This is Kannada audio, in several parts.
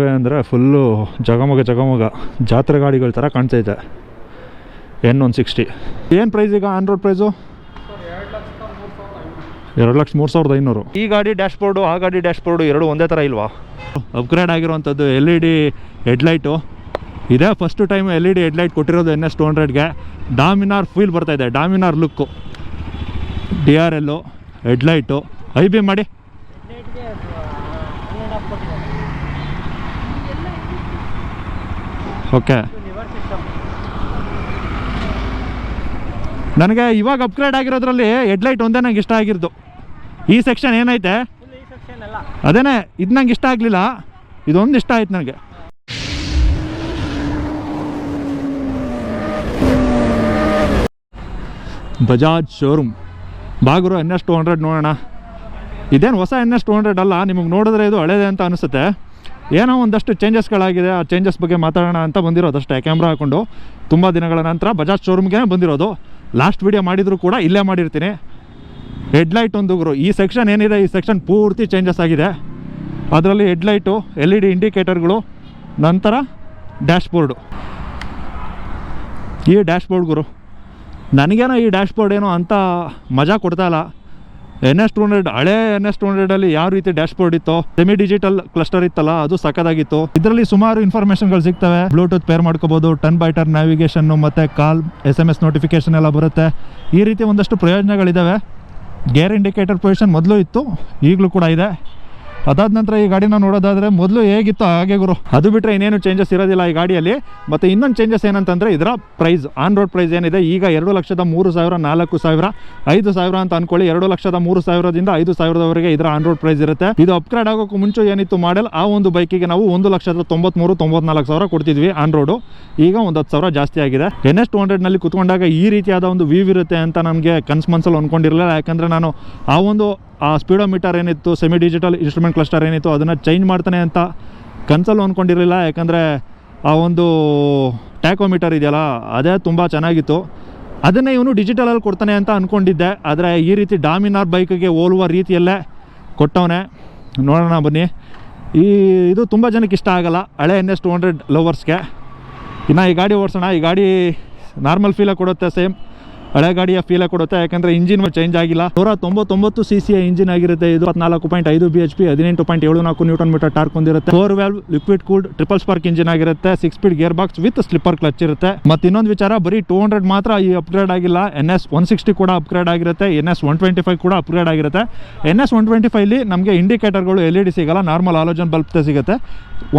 ಅಂದರೆ ಫುಲ್ಲು ಜಗಮಗ ಜಗಮಗ. ಜಾತ್ರೆ ಗಾಡಿಗಳ ಥರ ಕಾಣ್ತೈತೆ ಎನ್ ಒನ್ ಸಿಕ್ಸ್ಟಿ. ಏನು ಪ್ರೈಸ್ ಈಗ ಆನ್ ರೋಡ್ ಪ್ರೈಸು ಎರಡು ಲಕ್ಷ ಮೂರು ಸಾವಿರದ ಐನೂರು. ಈ ಗಾಡಿ ಡ್ಯಾಶ್ ಬೋರ್ಡು ಆ ಗಾಡಿ ಡ್ಯಾಶ್ ಬೋರ್ಡು ಎರಡು ಒಂದೇ ಥರ ಇಲ್ವಾ? ಅಪ್ಗ್ರೇಡ್ ಆಗಿರುವಂಥದ್ದು ಎಲ್ ಇ ಡಿ ಹೆಡ್ಲೈಟು ಇದೇ first time L E D headlight ಕೊಟ್ಟಿರೋದು ಎನ್ ಎಸ್ ಟು ಹಂಡ್ರೆಡ್ಗೆ ಡಾಮಿನಾರ್ ಫೀಲ್ ಬರ್ತಾಯಿದೆ Dominar look D R L headlight I B ಮಾಡಿ. ಓಕೆ. ನನಗೆ ಇವಾಗ ಅಪ್ಗ್ರೇಡ್ ಆಗಿರೋದ್ರಲ್ಲಿ ಹೆಡ್ಲೈಟ್ ಒಂದೇ ನಂಗೆ ಇಷ್ಟ ಆಗಿರೋದು. ಈ ಸೆಕ್ಷನ್ ಏನೈತೆ? ಅದೇನೆ, ಇದು ನಂಗೆ ಇಷ್ಟ ಆಗಲಿಲ್ಲ. ಇದೊಂದು ಇಷ್ಟ ಆಯ್ತು ನನಗೆ. ಬಜಾಜ್ ಶೋರೂಮ್. ಬಾಗುರು ಎನ್ ಎಸ್ ಟು ಹಂಡ್ರೆಡ್ ನೋಡೋಣ. ಇದೇನು ಹೊಸ ಎನ್ ಎಸ್ ಟು ಹಂಡ್ರೆಡ್ ಅಲ್ಲ, ನಿಮಗೆ ನೋಡಿದ್ರೆ ಇದು ಹಳೇದೆ ಅಂತ ಅನಿಸುತ್ತೆ. ಏನೋ ಒಂದಷ್ಟು ಚೇಂಜಸ್ಗಳಾಗಿದೆ ಆ ಚೇಂಜಸ್ ಬಗ್ಗೆ ಮಾತಾಡೋಣ ಅಂತ ಬಂದಿರೋದು ಅಷ್ಟೇ. ಕ್ಯಾಮ್ರಾ ಹಾಕೊಂಡು ತುಂಬ ದಿನಗಳ ನಂತರ ಬಜಾಜ್ ಶೋರೂಮ್ಗೆ ಬಂದಿರೋದು. ಲಾಸ್ಟ್ ವಿಡಿಯೋ ಮಾಡಿದರೂ ಕೂಡ ಇಲ್ಲೇ ಮಾಡಿರ್ತೀನಿ. ಹೆಡ್ಲೈಟ್ ಒಂದು ಗುರು, ಈ ಸೆಕ್ಷನ್ ಏನಿದೆ? ಈ ಸೆಕ್ಷನ್ ಪೂರ್ತಿ ಚೇಂಜಸ್ ಆಗಿದೆ. ಅದರಲ್ಲಿ ಹೆಡ್ಲೈಟು ಎಲ್ ಇ ಡಿ ಇಂಡಿಕೇಟರ್ಗಳು ನಂತರ ಡ್ಯಾಶ್ ಬೋರ್ಡು ಈ ಡ್ಯಾಶ್ ಬೋರ್ಡ್ ಗುರು, ನನಗೇನೋ ಈ ಡ್ಯಾಶ್ಬೋರ್ಡ್ ಏನೋ ಅಂತ ಮಜಾ ಕೊಡ್ತಾ ಇಲ್ಲ. ಎನ್ ಎಸ್ ಟು ಹಂಡ್ರೆಡ್, ಹಳೆ ಎನ್ ಎಸ್ ಟು ಹಂಡ್ರೆಡಲ್ಲಿ ಯಾವ ರೀತಿ ಡ್ಯಾಶ್ ಬೋರ್ಡ್ ಇತ್ತು ಸೆಮಿ ಡಿಜಿಟಲ್ ಕ್ಲಸ್ಟರ್ ಇತ್ತಲ್ಲ, ಅದು ಸಕ್ಕದಾಗಿತ್ತು ಇದರಲ್ಲಿ ಸುಮಾರು ಇನ್ಫಾರ್ಮೇಷನ್ಗಳು ಸಿಗ್ತವೆ. ಬ್ಲೂಟೂತ್ ಪೇರ್ ಮಾಡ್ಕೋಬಹುದು ಟನ್ ಬೈ ಟನ್ ನ್ಯಾವಿಗೇಷನ್ ಮತ್ತೆ call S M S notification ಎಲ್ಲ ಬರುತ್ತೆ. ಈ ರೀತಿ ಒಂದಷ್ಟು ಪ್ರಯೋಜನಗಳಿದ್ದಾವೆ ಗೇರ್ ಇಂಡಿಕೇಟರ್ ಪೊಸಿಷನ್ ಮೊದಲು ಇತ್ತು, ಈಗಲೂ ಕೂಡ ಇದೆ. ಅದಾದ ನಂತರ ಈ ಗಾಡಿನ ನೋಡೋದಾದ್ರೆ ಮೊದಲು ಹೇಗಿತ್ತು ಹಾಗೆ ಗುರು? ಅದು ಬಿಟ್ಟರೆ ಇನ್ನೇನು ಚೇಂಜಸ್ ಇರೋದಿಲ್ಲ ಈ ಗಾಡಿಯಲ್ಲಿ. ಮತ್ತು ಇನ್ನೊಂದು ಚೇಂಜಸ್ ಏನಂತಂದರೆ ಇದರ ಪ್ರೈಸ್ ಆನ್ ರೋಡ್ ಪ್ರೈಸ್ ಏನಿದೆ? ಈಗ ಎರಡು ಲಕ್ಷದ ಮೂರು ಸಾವಿರ, ನಾಲ್ಕು ಸಾವಿರ, ಐದು ಸಾವಿರ ಅಂತ ಅನ್ಕೊಳ್ಳಿ. ಎರಡು ಲಕ್ಷದ ಮೂರು ಸಾವಿರದಿಂದ ಐದು ಸಾವಿರದವರೆಗೆ ಇದರ ಆನ್ ರೋಡ್ ಪ್ರೈಸ್ ಇರುತ್ತೆ. ಇದು ಅಪ್ಗ್ರೇಡ್ ಆಗೋಕ್ಕೂ ಮುಂಚೆ ಏನಿತ್ತು ಮಾಡೆಲ್ ಆ ಒಂದು ಬೈಕಿಗೆ ನಾವು ಒಂದು ಲಕ್ಷದ ತೊಂಬತ್ಮೂರು, ತೊಂಬತ್ನಾಲ್ಕು ಸಾವಿರ ಕೊಡ್ತಿದ್ವಿ ಆನ್ ರೋಡು ಈಗ ಒಂದು ಹತ್ತು ಸಾವಿರ ಜಾಸ್ತಿ ಆಗಿದೆ. ಎನ್ ಎಸ್ ಟು ಹಂಡ್ರೆಡ್ನಲ್ಲಿ ಕುತ್ಕೊಂಡಾಗ ಈ ರೀತಿಯಾದ ಒಂದು ವ್ಯೂ ಇರುತ್ತೆ ಅಂತ ನಮಗೆ ಕನ್ಸ್ ಮನ್ಸಲ್ಲಿ ಅಂದ್ಕೊಂಡಿರಲಿಲ್ಲ ಯಾಕಂದರೆ ನಾನು ಆ ಒಂದು, ಆ ಸ್ಪೀಡೋಮೀಟರ್ ಏನಿತ್ತು ಸೆಮಿ ಡಿಜಿಟಲ್ ಇನ್ಸ್ಟ್ರೂಮೆಂಟ್ ಕ್ಲಸ್ಟರ್ ಏನಿತ್ತು ಅದನ್ನು ಚೇಂಜ್ ಮಾಡ್ತಾನೆ ಅಂತ ಕನ್ಸಲ್ಲೂ ಅಂದ್ಕೊಂಡಿರಲಿಲ್ಲ ಯಾಕಂದರೆ ಆ ಒಂದು ಟ್ಯಾಕೋಮೀಟರ್ ಇದೆಯಲ್ಲ, ಅದೇ ತುಂಬ ಚೆನ್ನಾಗಿತ್ತು. ಅದನ್ನೇ ಇವನು ಡಿಜಿಟಲಲ್ಲಿ ಕೊಡ್ತಾನೆ ಅಂತ ಅಂದ್ಕೊಂಡಿದ್ದೆ ಆದರೆ ಈ ರೀತಿ ಡಾಮಿನಾರ್ ಬೈಕಿಗೆ ಹೋಲುವ ರೀತಿಯಲ್ಲೇ ಕೊಟ್ಟವನೆ. ನೋಡೋಣ ಬನ್ನಿ. ಈ ಇದು ತುಂಬ ಜನಕ್ಕೆ ಇಷ್ಟ ಆಗೋಲ್ಲ. ಹಳೆ ಎನ್ ಎಸ್ ಟು ಹಂಡ್ರೆಡ್ ಲವರ್ಸ್ಗೆ ಇನ್ನು ಈ ಗಾಡಿ ಓಡಿಸೋಣ. ಈ ಗಾಡಿ ನಾರ್ಮಲ್ ಫೀಲಾಗಿ ಕೊಡುತ್ತೆ ಸೇಮ್ ಹಳೆ ಗಾಡಿಯ ಫೀಲ ಕೊಡುತ್ತೆ, ಯಾಕಂದ್ರೆ ಇಂಜಿನ್ ಚೇಂಜ್ ಆಗಿಲ್ಲ. ನೂರ ತೊಂಬತ್ತೊಂಬತ್ತು ಸಿ ಸಿ ಇಂಜಿನ್ ಆಗಿರುತ್ತೆ ಇದು. ಹದಿನಾಲ್ಕು ಪಾಯಿಂಟ್ ಐದು ಬಿ ಎಚ್ ಪಿ ಹದಿನೆಂಟು ಪಾಯಿಂಟ್ ಏಳು ನಾಲ್ಕು ನ್ಯೂಟನ್ ಮೀಟರ್ ಟಾರ್ಕ್ ಹೊಂದಿರುತ್ತೆ. Four valve liquid cooled triple spark engine ಆಗಿರುತ್ತೆ. Six speed gear box with slipper clutch ಇರುತ್ತೆ. ಮತ್ತೆ ಇನ್ನೊಂದು ವಿಚಾರ, ಬರೀ ಟೂ ಹಂಡ್ರೆಡ್ ಮಾತ್ರ ಈ ಅಪ್ಗ್ರೇಡ್ ಆಗಿಲ್ಲ. ಎನ್ ಎಸ್ ಒನ್ ಸಿಕ್ಸ್ಟಿ ಕೂಡ ಅಪ್ಗ್ರೇಡ್ ಆಗಿರುತ್ತೆ. N S one twenty five ಕೂಡ ಅಪ್ಗ್ರೇಡ್ ಆಗಿರುತ್ತೆ. ಎನ್ ಎಸ್ ಒನ್ ಟ್ವೆಂಟಿ ಫೈವ್ಲಿ ನಮಗೆ ಇಂಡಿಕೇಟರ್ಗಳು ಎಲ್ ಇ ಡಿ ಸಿಗಲ್ಲ. ನಾರ್ಮಲ್ ಆಲೋಜನ್ ಬಲ್ಪ್ ಸಿಗುತ್ತೆ.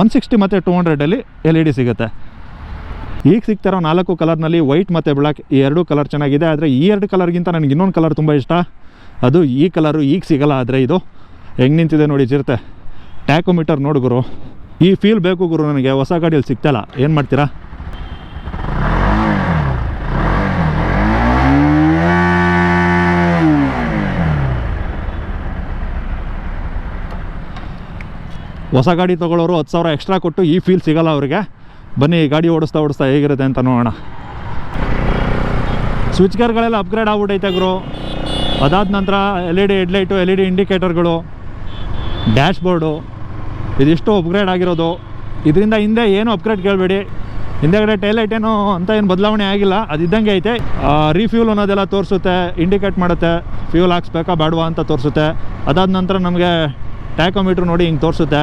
ಒನ್ ಸಿಕ್ಸ್ಟಿ ಮತ್ತು ಟೂ ಹಂಡ್ರೆಡಲ್ಲಿ ಎಲ್ ಇ ಡಿ ಸಿಗುತ್ತೆ. ಈಗ ಸಿಗ್ತಿರೋ ನಾಲ್ಕು ಕಲರ್ನಲ್ಲಿ ವೈಟ್ ಮತ್ತು ಬ್ಲ್ಯಾಕ್ ಈ ಎರಡು ಕಲರ್ ಚೆನ್ನಾಗಿದೆ, ಆದರೆ ಈ ಎರಡು ಕಲರ್ಗಿಂತ ನನಗೆ ಇನ್ನೊಂದು ಕಲರ್ ತುಂಬ ಇಷ್ಟ. ಅದು ಈ ಕಲರು ಈಗ ಸಿಗಲ್ಲ, ಆದರೆ ಇದು ಹೆಂಗೆ ನಿಂತಿದೆ ನೋಡಿ ಚಿರತೆ. ಟ್ಯಾಕೋಮೀಟರ್ ನೋಡು ಗುರು. ಈ ಫೀಲ್ ಬೇಕು ಗುರು ನನಗೆ, ಹೊಸ ಗಾಡಿಯಲ್ಲಿ ಸಿಗ್ತಾಯಿಲ್ಲ ಏನು ಮಾಡ್ತೀರಾ? ಹೊಸ ಗಾಡಿ ತೊಗೊಳ್ಳೋರು ಹತ್ತು ಸಾವಿರ ಎಕ್ಸ್ಟ್ರಾ ಕೊಟ್ಟು ಈ ಫೀಲ್ ಸಿಗಲ್ಲ ಅವ್ರಿಗೆ. ಬನ್ನಿ, ಗಾಡಿ ಓಡಿಸ್ತಾ ಓಡಿಸ್ತಾ ಹೇಗಿರುತ್ತೆ ಅಂತ ನೋಡೋಣ. ಸ್ವಿಚ್ ಗೇರ್ಗಳೆಲ್ಲ ಅಪ್ಗ್ರೇಡ್ ಆಗ್ಬಿಟ್ಟೈತೆ ಗುರು. ಅದಾದ ನಂತರ L E D headlight L E D ಇಂಡಿಕೇಟರ್ಗಳು dashboard ಇದಿಷ್ಟು ಅಪ್ಗ್ರೇಡ್ ಆಗಿರೋದು. ಇದರಿಂದ ಹಿಂದೆ ಏನು ಅಪ್ಗ್ರೇಡ್ ಕೇಳಬೇಡಿ. ಹಿಂದೆಗಡೆ ಟೈಲೈಟ್ ಏನು ಅಂತ ಏನು ಬದಲಾವಣೆ ಆಗಿಲ್ಲ, ಅದು ಇದ್ದಂಗೆ ಐತೆ. ರೀಫ್ಯೂಲ್ ಅನ್ನೋದೆಲ್ಲ ತೋರಿಸುತ್ತೆ ಇಂಡಿಕೇಟ್ ಮಾಡುತ್ತೆ. ಫ್ಯೂಲ್ ಹಾಕ್ಸ್ಬೇಕಾ ಬೇಡವಾ ಅಂತ ತೋರಿಸುತ್ತೆ. ಅದಾದ ನಂತರ ನಮಗೆ ಟ್ಯಾಕೋಮೀಟ್ರ್ ನೋಡಿ ಹಿಂಗೆ ತೋರಿಸುತ್ತೆ.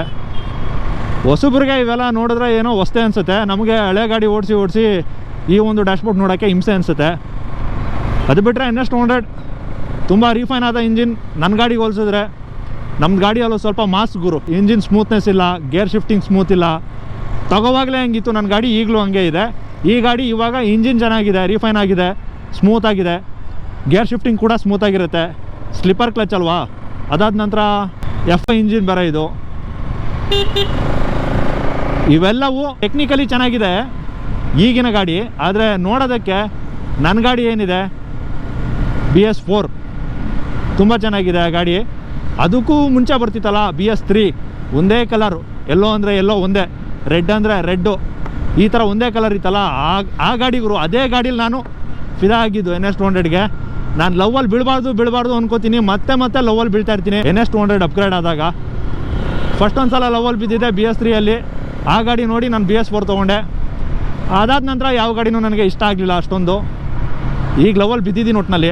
ಹೊಸಬ್ರಿಗೆ ಇವೆಲ್ಲ ನೋಡಿದ್ರೆ ಏನೋ ಹೊಸ್ತೆ ಅನಿಸುತ್ತೆ. ನಮಗೆ ಹಳೆ ಗಾಡಿ ಓಡಿಸಿ ಓಡಿಸಿ ಈ ಒಂದು ಡ್ಯಾಶ್ಬೋರ್ಡ್ ನೋಡೋಕ್ಕೆ ಹಿಂಸೆ ಅನಿಸುತ್ತೆ. ಅದು ಬಿಟ್ಟರೆ ಎನ್ ಎಸ್ ಟು ಹಂಡ್ರೆಡ್ ತುಂಬ ರೀಫೈನ್ ಆದ ಇಂಜಿನ್ ನನ್ನ ಗಾಡಿಗೆ ಹೋಲಿಸಿದ್ರೆ. ನಮ್ಮ ಗಾಡಿಯಲ್ಲೂ ಸ್ವಲ್ಪ ಮಾಸ್ ಗುರು. ಇಂಜಿನ್ ಸ್ಮೂತ್ನೆಸ್ ಇಲ್ಲ ಗೇರ್ ಶಿಫ್ಟಿಂಗ್ ಸ್ಮೂತ್ ಇಲ್ಲ. ತಗೋವಾಗಲೇ ಹಂಗಿತ್ತು ನನ್ನ ಗಾಡಿ ಈಗಲೂ ಹಂಗೆ ಇದೆ. ಈ ಗಾಡಿ ಇವಾಗ ಇಂಜಿನ್ ಚೆನ್ನಾಗಿದೆ ರೀಫೈನ್ ಆಗಿದೆ ಸ್ಮೂತ್ ಆಗಿದೆ. ಗೇರ್ ಶಿಫ್ಟಿಂಗ್ ಕೂಡ ಸ್ಮೂತ್ ಆಗಿರುತ್ತೆ. ಸ್ಲಿಪ್ಪರ್ ಕ್ಲಚ್ ಅಲ್ವಾ? ಅದಾದ ನಂತರ ಎಫ್ ಇಂಜಿನ್ ಬೇರೆ ಇದು. ಇವೆಲ್ಲವೂ ಟೆಕ್ನಿಕಲಿ ಚೆನ್ನಾಗಿದೆ ಈಗಿನ ಗಾಡಿ, ಆದರೆ ನೋಡೋದಕ್ಕೆ ನನ್ನ ಗಾಡಿ ಏನಿದೆ? ಬಿ ಎಸ್ ಫೋರ್ ತುಂಬ ಚೆನ್ನಾಗಿದೆ ಆ ಗಾಡಿ. ಅದಕ್ಕೂ ಮುಂಚೆ ಬರ್ತಿತ್ತಲ್ಲ ಬಿ ಎಸ್ ತ್ರೀ ಒಂದೇ ಕಲರು ಎಲ್ಲೋ ಅಂದರೆ ಎಲ್ಲೋ ಒಂದೇ. ರೆಡ್ ಅಂದರೆ ರೆಡ್ಡು ಈ ಥರ ಒಂದೇ ಕಲರ್ ಇತ್ತಲ್ಲ, ಆ ಆ ಗಾಡಿಗರು ಅದೇ ಗಾಡೀಲಿ ನಾನು ಫಿದಾ ಆಗಿದ್ದು ಎನ್ ಎಸ್ ಟು ಹಂಡ್ರೆಡ್ಗೆ ನಾನು ಲವ್ವಲ್ಲಿ ಬೀಳಬಾರ್ದು ಬೀಳಬಾರ್ದು ಅನ್ಕೋತೀನಿ. ಮತ್ತೆ ಮತ್ತೆ ಲವ್ವಲ್ಲಿ ಬೀಳ್ತಾ ಇರ್ತೀನಿ. N S two hundred upgrade ಆದಾಗ. ಫಸ್ಟ್ ಒಂದು ಸಲ ಲವಲ್ ಬಿದ್ದಿದೆ ಬಿ ಎಸ್ ತ್ರೀಯಲ್ಲಿ ಆ ಗಾಡಿ ನೋಡಿ ನಾನು ಬಿ ಎಸ್ ಫೋರ್ ತೊಗೊಂಡೆ. ಅದಾದ ನಂತರ ಯಾವ ಗಾಡಿನೂ ನನಗೆ ಇಷ್ಟ ಆಗಲಿಲ್ಲ ಅಷ್ಟೊಂದು. ಈಗ ಲವಲ್ ಬಿದ್ದಿದ್ದೀನಿ ಒಟ್ಟಿನಲ್ಲಿ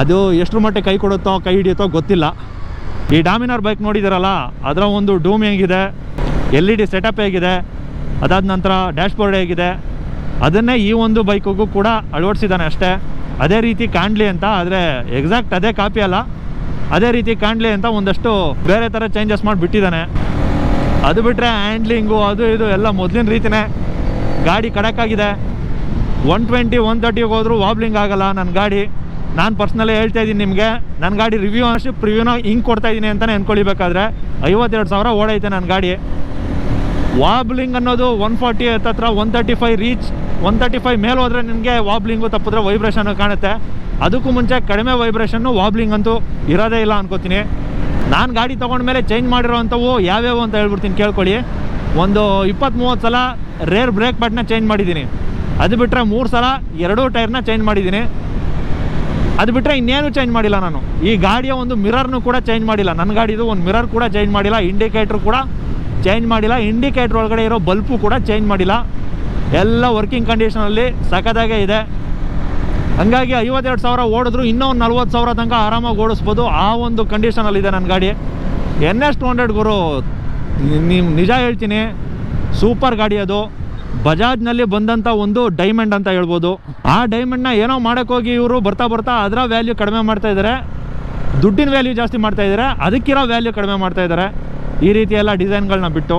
ಅದು ಎಷ್ಟರ ಮಟ್ಟಿಗೆ ಕೈ ಕೊಡುತ್ತೋ, ಕೈ ಹಿಡಿಯುತ್ತೋ ಗೊತ್ತಿಲ್ಲ. ಈ ಡಾಮಿನಾರ್ ಬೈಕ್ ನೋಡಿದ್ದೀರಲ್ಲ, ಅದರ ಒಂದು ಡೂಮ್ ಹೇಗಿದೆ ಎಲ್ ಇ ಡಿ ಸೆಟಪ್ ಹೇಗಿದೆ, ಅದಾದ ನಂತರ ಡ್ಯಾಶ್ಬೋರ್ಡ್ ಹೇಗಿದೆ. ಅದನ್ನೇ ಈ ಒಂದು ಬೈಕಿಗೂ ಕೂಡ ಅಳವಡಿಸಿದ್ದಾನೆ ಅಷ್ಟೇ. ಅದೇ ರೀತಿ ಕಾಣಲಿ ಅಂತ, ಆದರೆ ಎಕ್ಸಾಕ್ಟ್ ಅದೇ ಕಾಪಿ ಅಲ್ಲ. ಅದೇ ರೀತಿ ಕಾಣಲಿ ಅಂತ ಒಂದಷ್ಟು ಬೇರೆ ಥರ ಚೇಂಜಸ್ ಮಾಡಿ ಬಿಟ್ಟಿದ್ದಾನೆ ಅದು ಬಿಟ್ಟರೆ ಹ್ಯಾಂಡ್ಲಿಂಗು ಅದು ಇದು ಎಲ್ಲ ಮೊದಲಿನ ರೀತಿನೇ. ಗಾಡಿ ಕಡಕ್ಕಾಗಿದೆ. ಒನ್ ಟ್ವೆಂಟಿ ಒನ್ ತರ್ಟಿಗೆ ಹೋದರೂ ವಾಬ್ಲಿಂಗ್ ಆಗಲ್ಲ ನನ್ನ ಗಾಡಿ. ನಾನು ಪರ್ಸ್ನಲ್ಲೇ ಹೇಳ್ತಾ ಇದ್ದೀನಿ ನಿಮಗೆ ನನ್ನ ಗಾಡಿ ರಿವ್ಯೂ ಅಷ್ಟು ರಿವ್ಯೂನ ಹಿಂಗೆ ಕೊಡ್ತಾ ಇದ್ದೀನಿ ಅಂತಲೇ ಅನ್ಕೊಳ್ಳಿಬೇಕಾದ್ರೆ ಐವತ್ತೆರಡು ಸಾವಿರ ಓಡೈತೆ ನನ್ನ ಗಾಡಿ. ವಾಬ್ಲಿಂಗ್ ಅನ್ನೋದು ಒನ್ ಫಾರ್ಟಿ ಹತ್ರ one thirty five reach one thirty five ಮೇಲೆ ಹೋದರೆ ನಿಮಗೆ ವಾಬ್ಲಿಂಗು ತಪ್ಪಿದ್ರೆ ವೈಬ್ರೇಷನ್ ಕಾಣುತ್ತೆ. ಅದಕ್ಕೂ ಮುಂಚೆ ಕಡಿಮೆ ವೈಬ್ರೇಷನ್ನು ವಾಬ್ಲಿಂಗ್ ಅಂತೂ ಇರೋದೇ ಇಲ್ಲ ಅನ್ಕೋತೀನಿ. ನಾನು ಗಾಡಿ ತೊಗೊಂಡ್ಮೇಲೆ ಚೇಂಜ್ ಮಾಡಿರೋವಂಥವು ಯಾವ್ಯಾವು ಅಂತ ಹೇಳ್ಬಿಡ್ತೀನಿ, ಕೇಳ್ಕೊಳ್ಳಿ. ಒಂದು ಇಪ್ಪತ್ತು ಮೂವತ್ತು ಸಲ ರೇರ್ ಬ್ರೇಕ್ ಬಟ್ನ ಚೇಂಜ್ ಮಾಡಿದ್ದೀನಿ. ಅದು ಬಿಟ್ಟರೆ ಮೂರು ಸಲ ಎರಡೂ ಟೈರ್ನ ಚೇಂಜ್ ಮಾಡಿದ್ದೀನಿ. ಅದು ಬಿಟ್ಟರೆ ಇನ್ನೇನು ಚೇಂಜ್ ಮಾಡಿಲ್ಲ ನಾನು. ಈ ಗಾಡಿಯ ಒಂದು ಮಿರರ್ನು ಕೂಡ ಚೇಂಜ್ ಮಾಡಿಲ್ಲ. ನನ್ನ ಗಾಡಿದು ಒಂದು ಮಿರರ್ ಕೂಡ ಚೇಂಜ್ ಮಾಡಿಲ್ಲ. ಇಂಡಿಕೇಟ್ರ್ ಕೂಡ ಚೇಂಜ್ ಮಾಡಿಲ್ಲ. ಇಂಡಿಕೇಟ್ರ್ ಒಳಗಡೆ ಇರೋ ಬಲ್ಪು ಕೂಡ ಚೇಂಜ್ ಮಾಡಿಲ್ಲ. ಎಲ್ಲ ವರ್ಕಿಂಗ್ ಕಂಡೀಷನಲ್ಲಿ ಸಖತ್ತಾಗೇ ಇದೆ. ಹಂಗಾಗಿ ಐವತ್ತೆರಡು ಸಾವಿರ ಓಡಿದ್ರು ಇನ್ನೂ ಒಂದು ನಲ್ವತ್ತು ಸಾವಿರ ತನಕ ಆರಾಮಾಗಿ ಓಡಿಸ್ಬೋದು. ಆ ಒಂದು ಕಂಡೀಷನಲ್ಲಿದೆ ನನ್ನ ಗಾಡಿ. ಎನ್ ಎಸ್ ಟು ಹಂಡ್ರೆಡ್ ಗುರು ನಿಮ್ಮ ನಿಜ ಹೇಳ್ತೀನಿ ಸೂಪರ್ ಗಾಡಿ ಅದು. ಬಜಾಜ್ನಲ್ಲಿ ಬಂದಂಥ ಒಂದು ಡೈಮಂಡ್ ಅಂತ ಹೇಳ್ಬೋದು. ಆ ಡೈಮಂಡ್ನ ಏನೋ ಮಾಡೋಕ್ಕೋಗಿ ಇವರು ಬರ್ತಾ ಬರ್ತಾ ಅದರ ವ್ಯಾಲ್ಯೂ ಕಡಿಮೆ ಮಾಡ್ತಾ ಇದ್ದಾರೆ ದುಡ್ಡಿನ ವ್ಯಾಲ್ಯೂ ಜಾಸ್ತಿ ಮಾಡ್ತಾ ಇದ್ದಾರೆ ಅದಕ್ಕಿರೋ ವ್ಯಾಲ್ಯೂ ಕಡಿಮೆ ಮಾಡ್ತಾ ಇದ್ದಾರೆ ಈ ರೀತಿ ಎಲ್ಲ ಡಿಸೈನ್ಗಳನ್ನ ಬಿಟ್ಟು.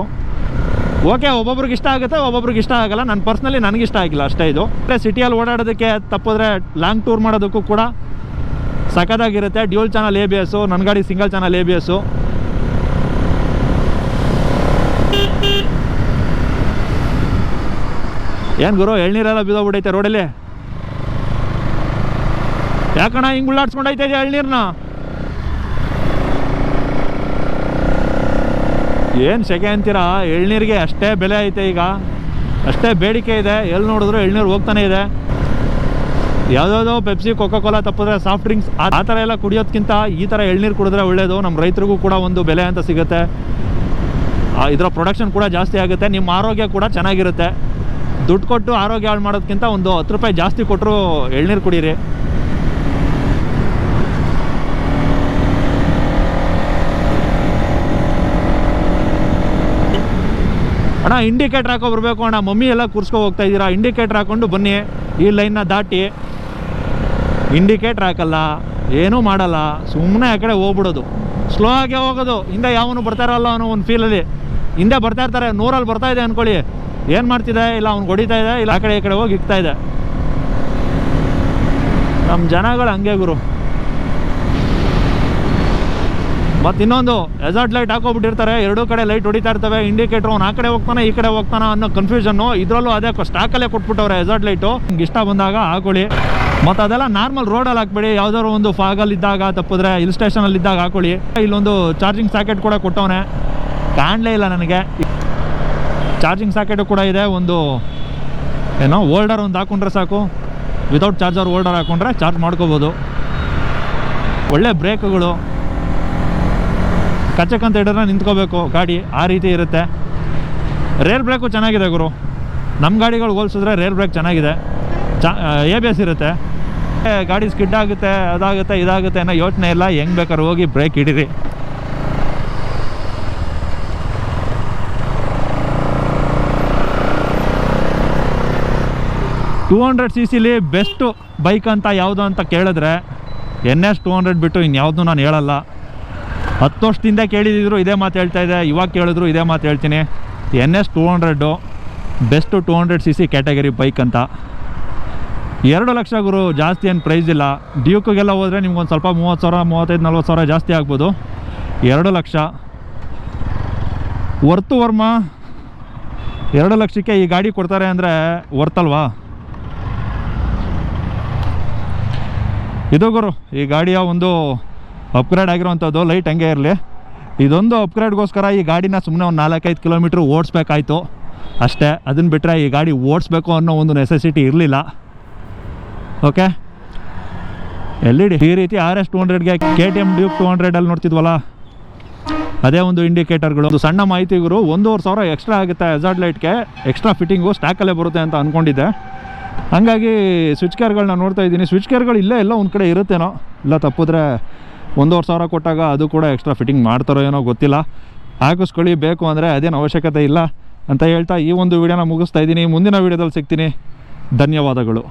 ಓಕೆ, ಒಬ್ಬೊಬ್ರಿಗೆ ಇಷ್ಟ ಆಗುತ್ತೆ, ಒಬ್ಬೊಬ್ರಿಗೆ ಇಷ್ಟ ಆಗಲ್ಲ. ನನ್ನ ಪರ್ಸ್ನಲಿ ಇಷ್ಟ ಆಗಿಲ್ಲ, ಅಷ್ಟೇ ಇದು. ಅಂದರೆ ಸಿಟಿಯಲ್ಲಿ ಓಡಾಡೋದಕ್ಕೆ ತಪ್ಪಿದ್ರೆ ಲಾಂಗ್ ಟೂರ್ ಮಾಡೋದಕ್ಕೂ ಕೂಡ ಸಖತ್ತಾಗಿರುತ್ತೆ. Dual channel A B S ನನ್ನ ಗಾಡಿ single channel A B S ಏನು ಗುರು, ಎಳ್ನೀರೆಲ್ಲ ಬಿದೋಗ್ಬಿಡೈತೆ ರೋಡಲ್ಲಿ? ಯಾಕಣ್ಣ ಹಿಂಗೆ ಉಳ್ಳಾಡ್ಸ್ಕೊಂಡೈತೆ ಎಳ್ನೀರನ್ನ ಏನು ಸೆಕೆ ಅಂತೀರಾ? ಎಳ್ನೀರಿಗೆ ಅಷ್ಟೇ ಬೆಲೆ ಐತೆ ಈಗ. ಅಷ್ಟೇ ಬೇಡಿಕೆ ಇದೆ. ಎಲ್ಲಿ ನೋಡಿದ್ರು ಎಳ್ನೀರು ಹೋಗ್ತಾನೆ ಇದೆ. ಯಾವುದಾವುದೋ ಪೆಪ್ಸಿ ಕೊಕೋ ಕೋಲಾ ತಪ್ಪಿದ್ರೆ ಸಾಫ್ಟ್ ಡ್ರಿಂಕ್ಸ್ ಆ ಥರ ಎಲ್ಲ ಕುಡಿಯೋದ್ಕಿಂತ ಈ ಥರ ಎಳ್ನೀರು ಕುಡಿದ್ರೆ ಒಳ್ಳೆಯದು ನಮ್ಮ ರೈತರಿಗೂ ಕೂಡ ಒಂದು ಬೆಲೆ ಅಂತ ಸಿಗುತ್ತೆ. ಇದರ ಪ್ರೊಡಕ್ಷನ್ ಕೂಡ ಜಾಸ್ತಿ ಆಗುತ್ತೆ. ನಿಮ್ಮ ಆರೋಗ್ಯ ಕೂಡ ಚೆನ್ನಾಗಿರುತ್ತೆ. ದುಡ್ಡು ಕೊಟ್ಟು ಆರೋಗ್ಯ ಹಾಳು ಮಾಡೋದಕ್ಕಿಂತ ಒಂದು ಹತ್ತು ರೂಪಾಯಿ ಜಾಸ್ತಿ ಕೊಟ್ಟರು ಎಳ್ನೀರು ಕುಡೀರಿ. ಅಣ್ಣ ಇಂಡಿಕೇಟ್ರ್ ಹಾಕೋ ಬರಬೇಕು ಅಣ್ಣ. ಮಮ್ಮಿ ಎಲ್ಲ ಕೂರ್ಸ್ಕೊ ಹೋಗ್ತಾ ಇದ್ದೀರಾ? ಇಂಡಿಕೇಟ್ರ್ ಹಾಕೊಂಡು ಬನ್ನಿ. ಈ ಲೈನ್ನ ದಾಟಿ. ಇಂಡಿಕೇಟ್ರ್ ಹಾಕಲ್ಲ. ಏನೂ ಮಾಡಲ್ಲ. ಸುಮ್ಮನೆ ಆ ಕಡೆ ಹೋಗ್ಬಿಡೋದು. ಸ್ಲೋ ಆಗಿ ಹೋಗೋದು. ಹಿಂದೆ ಯಾವನು ಬರ್ತಾರಲ್ಲ ಅನ್ನೋ ಒಂದು ಫೀಲಲ್ಲಿ ಹಿಂದೆ ಬರ್ತಾ ಇರ್ತಾರೆ. ನೂರಲ್ಲಿ ಬರ್ತಾ ಇದೆ ಅಂದ್ಕೊಳ್ಳಿ ಏನು ಮಾಡ್ತಿದೆ? ಇಲ್ಲ, ಅವ್ನು ಹೊಡಿತಾ ಇದೆ. ಇಲ್ಲ, ಆ ಕಡೆ ಈ ಕಡೆ ಹೋಗಿ ಇಕ್ತಾ ಇದೆ. ನಮ್ಮ ಜನಗಳು ಹಂಗೆ ಗುರು. ಮತ್ತು ಇನ್ನೊಂದು ಎಸಾರ್ಟ್ ಲೈಟ್ ಹಾಕೋಬಿಟ್ಟಿರ್ತಾರೆ. ಎರಡೂ ಕಡೆ ಲೈಟ್ ಹೊಡಿತಾ ಇರ್ತವೆ. ಇಂಡಿಕೇಟರ್ ಆ ಕಡೆ ಹೋಗ್ತಾನೆ, ಈ ಕಡೆ ಹೋಗ್ತಾನೆ ಅನ್ನೋ ಕನ್ಫ್ಯೂಷನ್ನು ಇದರಲ್ಲೂ ಅದೇ ಸ್ಟಾಕಲ್ಲೇ ಕೊಟ್ಬಿಟ್ಟವ್ರೆ ಎಸಾರ್ಟ್ ಲೈಟು ನಿಮ್ಗೆ ಇಷ್ಟ ಬಂದಾಗ ಹಾಕೊಳ್ಳಿ. ಮತ್ತು ಅದೆಲ್ಲ ನಾರ್ಮಲ್ ರೋಡಲ್ಲಿ ಹಾಕ್ಬೇಡಿ. ಯಾವ್ದಾದ್ರು ಒಂದು ಫಾಗಲ್ಲಿ ಇದ್ದಾಗ ತಪ್ಪಿದ್ರೆ ಹಿಲ್ ಸ್ಟೇಷನಲ್ಲಿ ಇದ್ದಾಗ ಹಾಕೊಳ್ಳಿ. ಇಲ್ಲೊಂದು ಚಾರ್ಜಿಂಗ್ ಸಾಕೆಟ್ ಕೂಡ ಕೊಟ್ಟವನೆ. ಕಾಣಲೇ ಇಲ್ಲ ನನಗೆ. ಚಾರ್ಜಿಂಗ್ ಸಾಕೆಟು ಕೂಡ ಇದೆ. ಒಂದು ಏನೋ ಓಲ್ಡರ್ ಒಂದು ಹಾಕೊಂಡ್ರೆ ಸಾಕು. ವಿತೌಟ್ ಚಾರ್ಜರ್ ಓಲ್ಡರ್ ಹಾಕೊಂಡ್ರೆ ಚಾರ್ಜ್ ಮಾಡ್ಕೋಬೋದು. ಒಳ್ಳೆ ಬ್ರೇಕ್ಗಳು ಕಚ್ಚಕ್ಕಂತ ಹಿಡಿದ್ರೆ ನಿಂತ್ಕೋಬೇಕು. ಗಾಡಿ ಆ ರೀತಿ ಇರುತ್ತೆ. ರೇರ್ ಬ್ರೇಕು ಚೆನ್ನಾಗಿದೆ ಗುರು. ನಮ್ಮ ಗಾಡಿಗಳು ಹೋಲಿಸಿದ್ರೆ ರೇರ್ ಬ್ರೇಕ್ ಚೆನ್ನಾಗಿದೆ. ಚ ಎ ಬಿ ಎಸ್ ಇರುತ್ತೆ. ಗಾಡಿ ಸ್ಕಿಡ್ ಆಗುತ್ತೆ, ಅದಾಗುತ್ತೆ, ಇದಾಗುತ್ತೆ ಅನ್ನೋ ಯೋಚನೆ ಇಲ್ಲ. ಹೆಂಗೆ ಬೇಕಾದ್ರೂ ಹೋಗಿ ಬ್ರೇಕ್ ಹಿಡೀರಿ. ಟೂ ಹಂಡ್ರೆಡ್ ಸಿ ಸಿಲಿ ಬೆಸ್ಟು ಬೈಕ್ ಅಂತ ಯಾವುದು ಅಂತ ಕೇಳಿದ್ರೆ ಎನ್ ಎಸ್ ಟೂ ಹಂಡ್ರೆಡ್ ಬಿಟ್ಟು ಇನ್ಯಾವುದೂ ನಾನು ಹೇಳಲ್ಲ. ಹತ್ತು ವರ್ಷದಿಂದ ಕೇಳಿದ್ರು ಇದೇ ಮಾತು ಹೇಳ್ತಾ ಇದೆ ಇವಾಗ ಕೇಳಿದ್ರು ಇದೇ ಮಾತು ಹೇಳ್ತೀನಿ. N S two hundred, best two hundred C C category bike ಅಂತ. ಎರಡು ಲಕ್ಷ ಗುರು, ಜಾಸ್ತಿ ಏನು ಪ್ರೈಸ್ ಇಲ್ಲ. ಡ್ಯೂಕ್ಗೆಲ್ಲ ಹೋದರೆ ನಿಮ್ಗೊಂದು ಸ್ವಲ್ಪ ಮೂವತ್ತು ಸಾವಿರ, ಮೂವತ್ತೈದು, ನಲ್ವತ್ತು ಸಾವಿರ ಜಾಸ್ತಿ ಆಗ್ಬೋದು. ಎರಡು ಲಕ್ಷ. ವರ್ತು ವರ್ಮ, ಎರಡು ಲಕ್ಷಕ್ಕೆ ಈ ಗಾಡಿ ಕೊಡ್ತಾರೆ ಅಂದರೆ ವರ್ತಲ್ವಾ? ಇದು ಗುರು, ಈ ಗಾಡಿಯ ಒಂದು ಅಪ್ಗ್ರೇಡ್ ಆಗಿರುವಂಥದ್ದು ಲೈಟ್ ಹಂಗೆ ಇರಲಿ. ಇದೊಂದು ಅಪ್ಗ್ರೇಡ್ಗೋಸ್ಕರ ಈ ಗಾಡಿನ ಸುಮ್ಮನೆ ಒಂದು ನಾಲ್ಕೈದು ಕಿಲೋಮೀಟ್ರ್ ಓಡಿಸ್ಬೇಕಾಯ್ತು. ಅಷ್ಟೇ ಅದನ್ನು ಬಿಟ್ಟರೆ ಈ ಗಾಡಿ ಓಡಿಸ್ಬೇಕು ಅನ್ನೋ ಒಂದು ನೆಸೆಸಿಟಿ ಇರಲಿಲ್ಲ. ಓಕೆ ಎಲ್ ಇ ಡಿ, ಈ ರೀತಿ R S two ಹಂಡ್ರೆಡ್ಗೆ K T M Duke two ಹಂಡ್ರೆಡಲ್ಲಿ ನೋಡ್ತಿದ್ವಲ್ಲ? ಅದೇ ಒಂದು ಇಂಡಿಕೇಟರ್ಗಳು ಒಂದು ಸಣ್ಣ ಮಾಹಿತಿಗಳು ಒಂದೂವರೆ ಸಾವಿರ ಎಕ್ಸ್ಟ್ರಾ ಆಗುತ್ತೆ ಎಸಾರ್ಡ್ ಲೈಟ್ಗೆ ಎಕ್ಸ್ಟ್ರಾ ಫಿಟ್ಟಿಂಗು ಸ್ಟ್ಯಾಕಲ್ಲೇ ಬರುತ್ತೆ ಅಂತ ಅಂದ್ಕೊಂಡಿದ್ದೆ ಹಾಗಾಗಿ ಸ್ವಿಚ್ ಕೇರ್ಗಳನ್ನ ನೋಡ್ತಾ ಇದ್ದೀನಿ. ಸ್ವಿಚ್ ಕೇರ್ಗಳು ಇಲ್ಲೇ ಎಲ್ಲ ಒಂದು ಕಡೆ ಇರುತ್ತೇನೋ? ಇಲ್ಲ ತಪ್ಪಿದ್ರೆ ಒಂದೂವರೆ ಸಾವಿರ ಕೊಟ್ಟಾಗ ಅದು ಕೂಡ ಎಕ್ಸ್ಟ್ರಾ ಫಿಟ್ಟಿಂಗ್ ಮಾಡ್ತಾರೋ ಏನೋ ಗೊತ್ತಿಲ್ಲ. ಹಾಕಿಸ್ಕೊಳ್ಳಿ, ಬೇಕು ಅಂದರೆ ಅದೇನು ಅವಶ್ಯಕತೆ ಇಲ್ಲ ಅಂತ ಹೇಳ್ತಾ ಈ ಒಂದು ವಿಡಿಯೋನ ಮುಗಿಸ್ತಾ ಇದ್ದೀನಿ. ಮುಂದಿನ ವಿಡಿಯೋದಲ್ಲಿ ಸಿಗ್ತೀನಿ. ಧನ್ಯವಾದಗಳು.